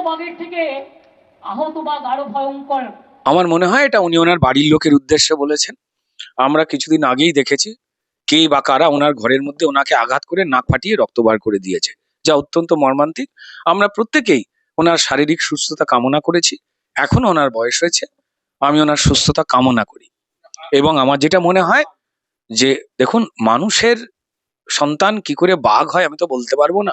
বাঘের থেকে আহত বাঘ আরও ভয়ঙ্কর। আমার মনে হয় এটা উনি ওনার বাড়ির লোকের উদ্দেশ্যে বলেছেন। আমরা কিছুদিন আগেই দেখেছি কে বা কারা ওনার ঘরের মধ্যে ওনাকে আঘাত করে নাক ফাটিয়ে রক্ত বার করে দিয়েছে। যা অত্যন্ত মর্মান্তিক। আমরা প্রত্যেকেই ওনার শারীরিক সুস্থতা কামনা করেছি। এখনও ওনার বয়স হয়েছে। আমি ওনার সুস্থতা কামনা করি। এবং আমার যেটা মনে হয় যে, দেখুন, মানুষের সন্তান কি করে বাঘ হয় আমি তো বলতে পারব না।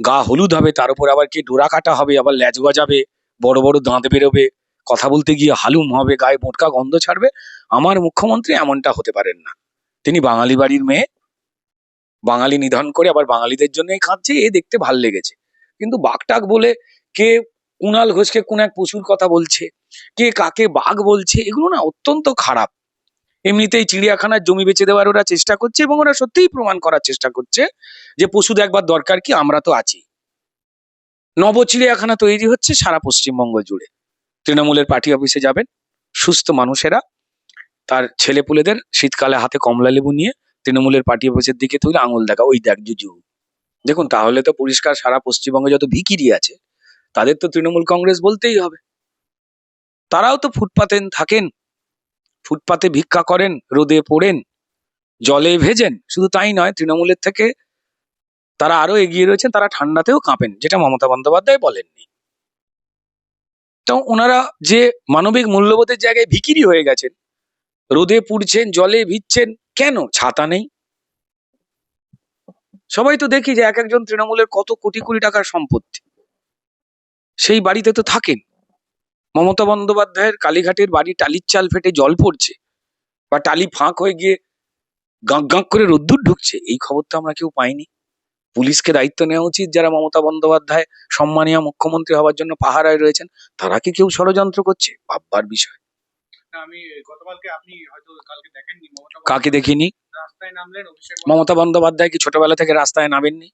গা হলুদ হবে, তার উপর আবার কি ডোরা কাটা হবে, আবার ল্যাজ গজাবে, বড় বড় দাঁত বেরোবে, কথা বলতে গিয়ে হালুম হবে, গায়ে মোটকা গন্ধ ছাড়বে। আমার মুখ্যমন্ত্রী এমনটা হতে পারেন না। তিনি বাঙালি বাড়ির মেয়ে, বাঙালি নিধন করে আবার বাঙালিদের জন্যই খাচ্ছে এ দেখতে ভালো লেগেছে। কিন্তু বাঘটাক বলে কে কুণাল ঘোষকে কোন এক পশুর কথা বলছে, কে কাকে বাঘ বলছে, এগুলো না অত্যন্ত খারাপ। এমনিতেই চিড়িয়াখানার জমি বেচে দেওয়ার ওরা চেষ্টা করছে এবং ওরা সত্যিই প্রমাণ করার চেষ্টা করছে যে পশু দেখবার দরকার কি, আমরা তো আছি। নব চিড়িয়াখানা তৈরি হচ্ছে সারা পশ্চিমবঙ্গ জুড়ে। তৃণমূলের পার্টি অফিসে যাবেন। সুস্থ মানুষেরা, তার ছেলেপুলেদের শীতকালে হাতে কমলা লেবু নিয়ে তৃণমূলের পার্টি অফিসের দিকে তুলে আঙুল দেখা ওই দেখ জুজু। দেখুন, তাহলে তো পরিষ্কার সারা পশ্চিমবঙ্গে যত ভিকিরি আছে, তাদের তো তৃণমূল কংগ্রেস বলতেই হবে। তারাও তো ফুটপাতে থাকেন। ফুটপাতে ভিক্ষা করেন, রোদে পড়েন, জলে ভেজেন, শুধু তাই নয়, তৃণমূলের থেকে তারা আরও এগিয়ে রয়েছেন, তারা ঠান্ডাতেও কাঁপেন, যেটা মমতা বন্দ্যোপাধ্যায় বলেননি। তো ওনারা যে মানবিক মূল্যবোধের জায়গায় ভিকিরি হয়ে গেছেন, রোদে পুড়ছেন, জলে ভিজছেন, কেন? ছাতা নেই। সবাই তো দেখি যে এক একজন তৃণমূলের কত কোটি কোটি টাকার সম্পত্তি। সেই বাড়িতে তো থাকেন। মমতা বন্দ্যোপাধ্যায়ের কালীঘাটের বাড়ি টালির চাল ফেটে জল পড়ছে বা টালি ফাঁক হয়ে গিয়ে গাঁক গাঁক করে রোদ্দুর ঢুকছে এই খবর তো আমরা কেউ পাইনি। পুলিশকে দায়িত্ব নেওয়া উচিত যারা মমতা বন্দ্যোপাধ্যায় সম্মানীয় মুখ্যমন্ত্রী হওয়ার জন্য পাহারায় রয়েছেন তারা কি কেউ ষড়যন্ত্র করছে? ভাববার বিষয়। আমি গতকালকে আপনি হয়তো কালকে দেখেননি কাকে দেখিনি। মমতা বন্দ্যোপাধ্যায় কি ছোটবেলা থেকে রাস্তায় নামেননি?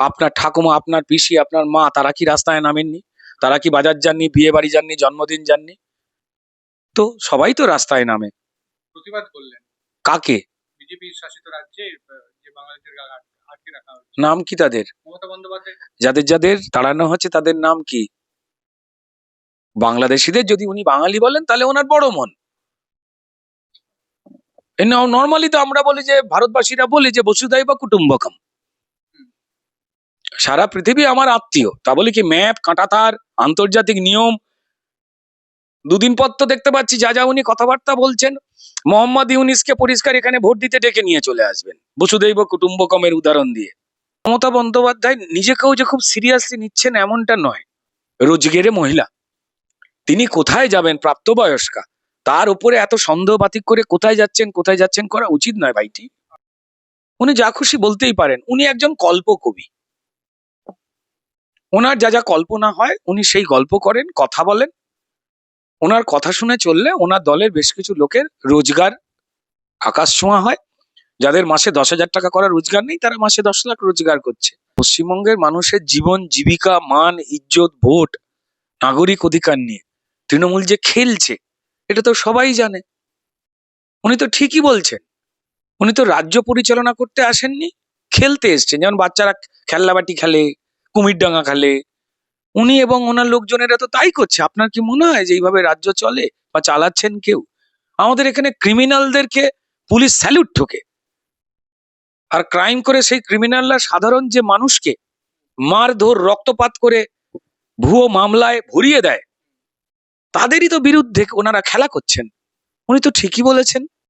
আপনার ঠাকুমা আপনার পিসি আপনার মা তারা কি রাস্তায় নামেননি? তারা কি বাজার যাননি বিয়ে বাড়ি যাননি জন্মদিন যাননি? তো সবাই তো রাস্তায় নামে। প্রতিবাদ করলেন? কাকে? বিজেপি শাসিত রাজ্যে যে বাঙালিদের আটকে রাখা হচ্ছে নাম কি তাদের? মমতা বন্দ্যোপাধ্যায়? যাদের যাদের তাড়ানো হচ্ছে তাদের নাম কি? বাংলাদেশিদের যদি উনি বাঙালি বলেন তাহলে ওনার বড় মন। নর্মালি তো আমরা বলি যে ভারতবাসীরা বলি যে বসুধাই বা কুটুম্বকম। সারা পৃথিবী আমার আত্মীয়। তা বলে কি, ম্যাপ, কাঁটাতার, আন্তর্জাতিক নিয়ম, দুদিন পর তো দেখতে পাচ্ছি যা যা উনি কথাবার্তা বলছেন, মোহাম্মদ ইউনিসকে পরিষ্কার এখানে ভোট দিতে ডেকে নিয়ে চলে আসবেন, বসুদৈব কুটুম্বকমের উদাহরণ দিয়ে। মমতা বন্দ্যোপাধ্যায় নিজেকেও যে খুব সিরিয়াসলি নিচ্ছেন এমনটা নয়। রোজগেরে মহিলা। তিনি কোথায় যাবেন প্রাপ্তবয়স্কা? তার উপরে এত সন্দেহবাতিক করে কোথায় যাচ্ছেন কোথায় যাচ্ছেন করা উচিত নয় ভাইটি। উনি যা খুশি বলতেই পারেন। উনি একজন কল্পকবি। ওনার যা যা কল্পনা হয়, উনি সেই গল্প করেন, কথা বলেন। ওনার কথা শুনে চললে ওনার দলের বেশ কিছু লোকের রোজগার আকাশ ছোঁয়া হয়। যাদের মাসে দশ হাজার টাকা করার রোজগার নেই, তারা মাসে দশ লাখ রোজগার করছে। পশ্চিমবঙ্গের মানুষের জীবন, জীবিকা, মান, ইজ্জত, ভোট, নাগরিক অধিকার নিয়ে তৃণমূল যে খেলছে, এটা তো সবাই জানে। উনি তো ঠিকই বলছেন। উনি তো রাজ্য পরিচালনা করতে আসেননি, খেলতে এসছেন। যেমন বাচ্চারা খেলনাবাটি খেলে কুমির ডাঙা খেলে। উনি এবং ওনার লোকজনেরা তো তাই করছে। আপনার কি মনে হয় যে এইভাবে রাজ্য চলে বা চালাচ্ছেন কেউ? আমাদের এখানে ক্রিমিনালদেরকে পুলিশ স্যালুট ঠোকে। আর ক্রাইম করে সেই ক্রিমিনালরা সাধারণ যে মানুষকে মারধর, রক্তপাত করে ভুয়ো মামলায় ভরিয়ে দেয়, তাদেরই তো বিরুদ্ধে ওনারা খেলা করছেন। উনি তো ঠিকই বলেছেন।